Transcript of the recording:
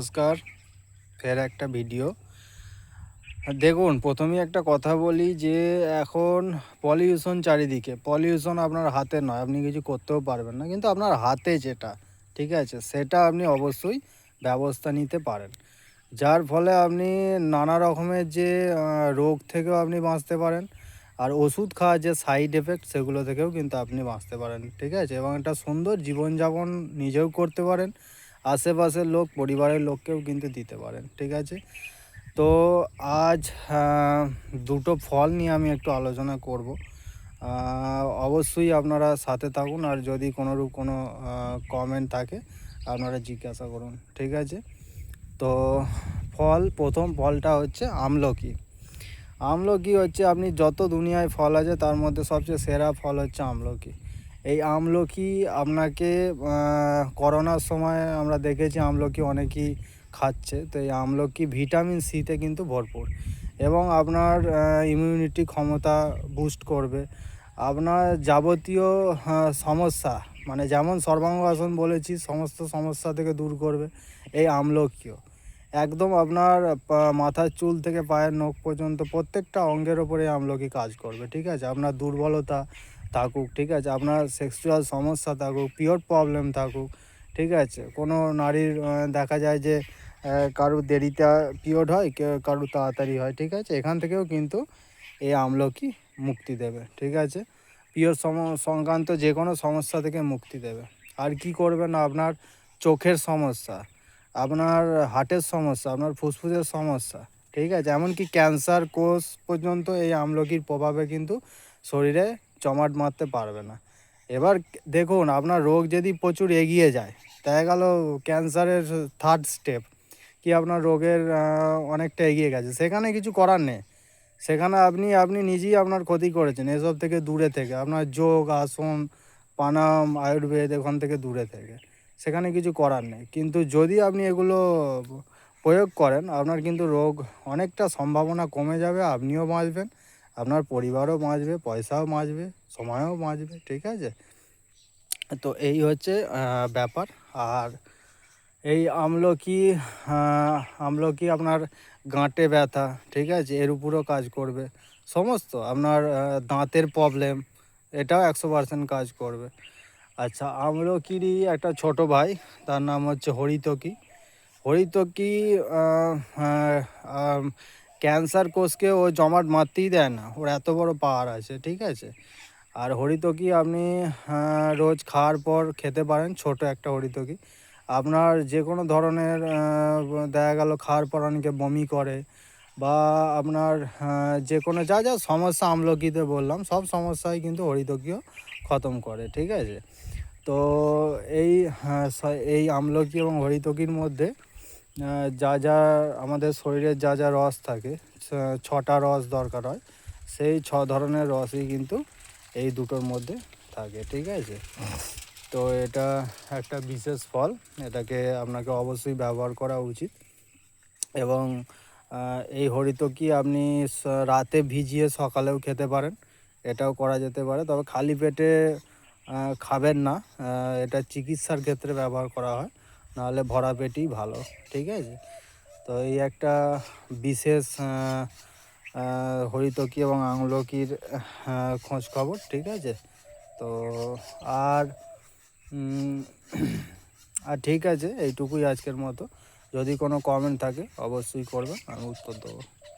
নমস্কার, ফের একটা ভিডিও। দেখুন, প্রথমেই একটা কথা বলি যে, এখন পলিউশন চারিদিকে পলিউশন আপনার হাতে নয়, আপনি কিছু করতেও পারবেন না। কিন্তু আপনার হাতে যেটা, ঠিক আছে, সেটা আপনি অবশ্যই ব্যবস্থা নিতে পারেন। যার ফলে আপনি নানা রকমের যে রোগ থেকেও আপনি বাঁচতে পারেন। আর ওষুধ খাওয়ার যে সাইড এফেক্ট সেগুলো থেকেও কিন্তু আপনি বাঁচতে পারেন, ঠিক আছে? এবং একটা সুন্দর জীবনযাপন নিজেও করতে পারেন। আশেপাশের লোক, পরিবারের লোককেও কিন্তু দিতে পারেন, ঠিক আছে? তো আজ দুটো ফল নিয়ে আমি একটু আলোচনা করব। অবশ্যই আপনারা সাথে থাকুন আর যদি কোনোরূপ কোনো কমেন্ট থাকে, আপনারা জিজ্ঞাসা করুন, ঠিক আছে? তো ফল, প্রথম ফলটা হচ্ছে আমলকি। আমলকি হচ্ছে আপনি যত দুনিয়ায় ফল আছে, তার মধ্যে সবচেয়ে সেরা ফল হচ্ছে আমলকি। এই আমলকি আপনাকে করোনার সময় আমরা দেখেছি আমলকি অনেকেই খাচ্ছে। তো এই আমলকি ভিটামিন সিতে কিন্তু ভরপুর এবং আপনার ইমিউনিটি ক্ষমতা বুস্ট করবে। আপনার যাবতীয় সমস্যা মানে যেমন সর্বাঙ্গ আসন বলেছি, সমস্ত সমস্যা থেকে দূর করবে এই আমলকিও। একদম আপনার মাথার চুল থেকে পায়ের নখ পর্যন্ত প্রত্যেকটা অঙ্গের ওপরে আমলকি কাজ করবে, ঠিক আছে? আপনার দুর্বলতা থাকুক, ঠিক আছে? আপনার সেক্সুয়াল সমস্যা থাকুক পিওর প্রবলেম থাকুক, ঠিক আছে? কোনো নারীর দেখা যায় যে কারুর দেরিতে পিরিয়ড হয় কারুর তাড়াতাড়ি হয়, ঠিক আছে? এখান থেকেও কিন্তু এই আমলকি মুক্তি দেবে, ঠিক আছে? পিওর সম, সংক্রান্ত যে কোনো সমস্যা থেকে মুক্তি দেবে। আর কি করবেন আপনার চোখের সমস্যা, আপনার হার্টের সমস্যা, আপনার ফুসফুসের সমস্যা, ঠিক আছে? এমনকি ক্যান্সার কোষ পর্যন্ত এই আমলকির প্রভাবে কিন্তু শরীরে জমাট মারতে পারবে না। এবার দেখুন, আপনার রোগ যদি প্রচুর এগিয়ে যায়, দেখা গেল ক্যান্সারের থার্ড স্টেপ কি আপনার রোগের অনেকটা এগিয়ে গেছে। সেখানে কিছু করার নেই। সেখানে আপনি আপনি নিজেই আপনার ক্ষতি করেছেন, এসব থেকে দূরে থেকে। আপনার যোগ, আসন প্রাণায়াম আয়ুর্বেদ, এখান থেকে দূরে থেকে। সেখানে কিছু করার নেই। কিন্তু যদি আপনি এগুলো প্রয়োগ করেন, আপনার কিন্তু রোগ অনেকটা সম্ভাবনা কমে যাবে, আপনিও বাঁচবেন। আপনার পরিবারও বাঁচবে, পয়সাও বাঁচবে, সময়ও বাঁচবে, ঠিক আছে? তো এই হচ্ছে ব্যাপার। আর এই আমলকি আমলকি আপনার গাঁটে ব্যথা, ঠিক আছে? এর উপরও কাজ করবে। সমস্ত আপনার দাঁতের প্রবলেম এটাও একশো পার্সেন্ট কাজ করবে। আচ্ছা আমলকিরই একটা ছোট ভাই, তার নাম হচ্ছে হরিতকি। হরিতকি ক্যান্সার কোষকে ও জমাট মারতেই দেয় না। ওর এত বড় পাওয়ার আছে ঠিক আছে? আর হরিতকি আপনি আহ, রোজ খাওয়ার পর খেতে পারেন ছোট একটা হরিতকি। আপনার যে কোনো ধরনের দেখা গেল খাওয়ার পর অনেকে বমি করে বা আপনার আহ, যে কোনো যা যা সমস্যা আমলকিতে বললাম সব সমস্যাই কিন্তু হরিতকিও খতম করে ঠিক আছে? তো এই আহ, এই আমলকি এবং হরিতকির মধ্যে যা যা আমাদের শরীরের যা যা রস থাকে ছটা রস দরকার হয়, সেই ছ ধরনের রসই কিন্তু এই দুটোর মধ্যে থাকে, ঠিক আছে? তো এটা একটা বিশেষ ফল, এটাকে আপনাকে অবশ্যই ব্যবহার করা উচিত। এবং এই হরিতকি আপনি রাতে ভিজিয়ে সকালেও খেতে পারেন, এটাও করা যেতে পারে। তবে খালি পেটে খাবেন না এটা চিকিৎসার ক্ষেত্রে ব্যবহার করা হয়। নাহলে ভরা পেটই ভালো, ঠিক আছে? তো এই একটা বিশেষ হরিতকি এবং আংলকির খোঁজ খবর, ঠিক আছে? তো আর আর ঠিক আছে, এইটুকুই আজকের মতো। যদি কোনো কমেন্ট থাকে, অবশ্যই করবেন, আমি উত্তর দেবো।